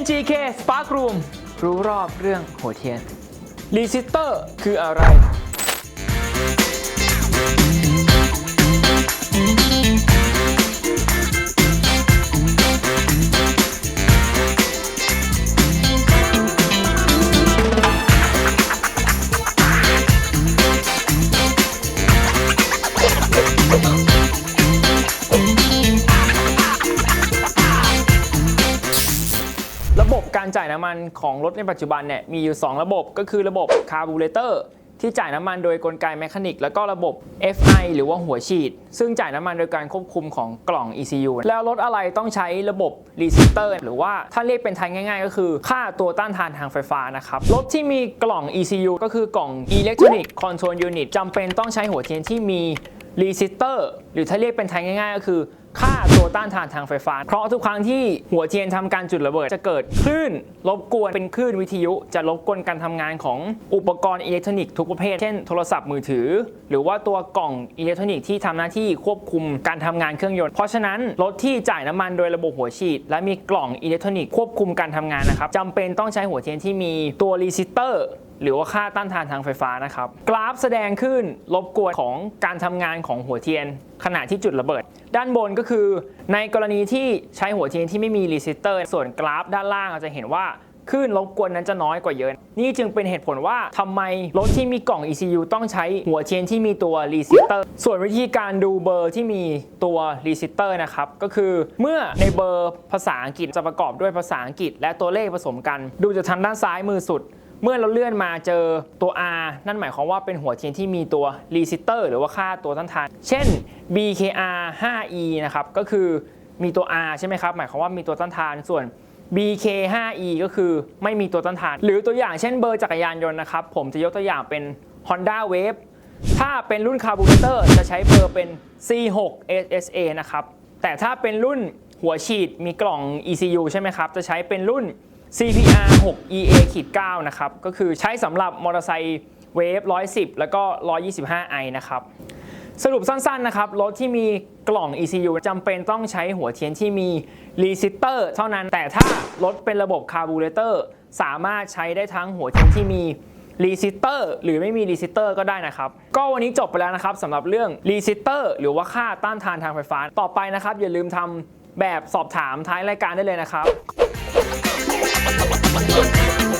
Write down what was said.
NGK Spark Room รู้รอบเรื่องหัวเทียน รีซิสเตอร์คืออะไรระ การจ่ายน้ำมันของรถในปัจจุบันเนี่ยมีอยู่ 2 ระบบก็คือระบบคาร์บูเรเตอร์ที่จ่ายน้ำมันโดยกลไกแมคานิก แล้วก็ระบบ FI หรือว่าหัวฉีด ซึ่งจ่ายน้ำมันโดยการควบคุมของกล่อง ECU แล้วรถอะไรต้องใช้ระบบรีซิสเตอร์หรือว่าถ้าเรียกเป็นไทยง่าย ๆ ก็คือค่าตัวต้านทานทางไฟฟ้านะครับรถที่มีกล่อง ECU ก็คือกล่อง Electronic Control Unit จำเป็นต้องใช้หัวเทียนที่มีรีซิสเตอร์หรือถ้าเรียกเป็นไทยง่าย ๆ ก็คือ ค่าตัวต้านทานทางไฟฟ้า เพราะทุกครั้งที่หัวเทียนทำการจุดระเบิด จะเกิดคลื่นรบกวนเป็นคลื่นวิทยุ จะรบกวนการทำงานของอุปกรณ์อิเล็กทรอนิกส์ทุกประเภท เช่นโทรศัพท์มือถือ หรือว่าตัวกล่องอิเล็กทรอนิกส์ที่ทำหน้าที่ควบคุมการทำงานเครื่องยนต์ เพราะฉะนั้นรถที่จ่ายน้ำมันโดยระบบหัวฉีด และมีกล่องอิเล็กทรอนิกส์ควบคุมการทำงานนะครับจำเป็นต้องใช้หัวเทียนที่มีตัวรีซิสเตอร์ หรือว่าค่าต้านทานทางไฟฟ้านะครับ กราฟแสดงขึ้นรบกวนของการทำงานของหัวเทียน ขณะที่จุดระเบิด ด้านบนก็คือ ในกรณีที่ใช้หัวเทียนที่ไม่มีรีซิสเตอร์ ส่วนกราฟด้านล่างเราจะเห็นว่าคลื่นรบกวนนั้นจะน้อยกว่าเยอะ นี่จึงเป็นเหตุผลว่าทำไมรถที่มีกล่อง ECU ต้องใช้หัวเทียนที่มีตัวรีซิเตอร์ ส่วนวิธีการดูเบอร์ที่มีตัวรีซิเตอร์นะครับ ก็คือเมื่อในเบอร์ภาษาอังกฤษจะประกอบด้วยภาษาอังกฤษ และตัวเลขผสมกัน ดูจากทางด้านซ้ายมือสุด เมื่อเราเลื่อนมาเจอตัว R นั่นหมายความว่าเป็นหัวเทียนที่มีตัวรีซิสเตอร์หรือว่าค่าตัวต้านทาน เช่น BKR 5E นะครับ ก็คือมีตัว R ใช่ไหมครับ หมายความว่ามีตัวต้านทาน ส่วน BK 5E ก็คือไม่มีตัวต้านทาน หรือตัวอย่างเช่นเบอร์จักรยานยนต์นะครับ ผมจะยกตัวอย่างเป็น Honda Wave ถ้าเป็นรุ่นคาร์บูเรเตอร์จะใช้เบอร์เป็น C6 SSA นะครับ แต่ถ้าเป็นรุ่นหัวฉีดมีกล่อง ECU ใช่ไหมครับ จะใช้เป็นรุ่น CPR 6 EA 9นะครับ ก็คือใช้สำหรับมอเตอร์ไซค์เวฟ110 แล้วก็ 125i นะครับ สรุปสั้นๆนะครับ รถที่มีกล่อง ECU จำเป็นต้องใช้หัวเทียนที่มีรีซิสเตอร์เท่านั้น แต่ถ้ารถเป็นระบบคาร์บูเรเตอร์สามารถใช้ได้ทั้งหัวเทียนที่มีรีซิสเตอร์หรือไม่มีรีซิสเตอร์ก็ได้นะครับ ก็วันนี้จบไปแล้วนะครับสำหรับเรื่องรีซิสเตอร์หรือว่าค่าต้านทานทางไฟฟ้า ต่อไปนะครับ อย่าลืมทำแบบสอบถามท้ายรายการได้เลยนะครับ Thank you.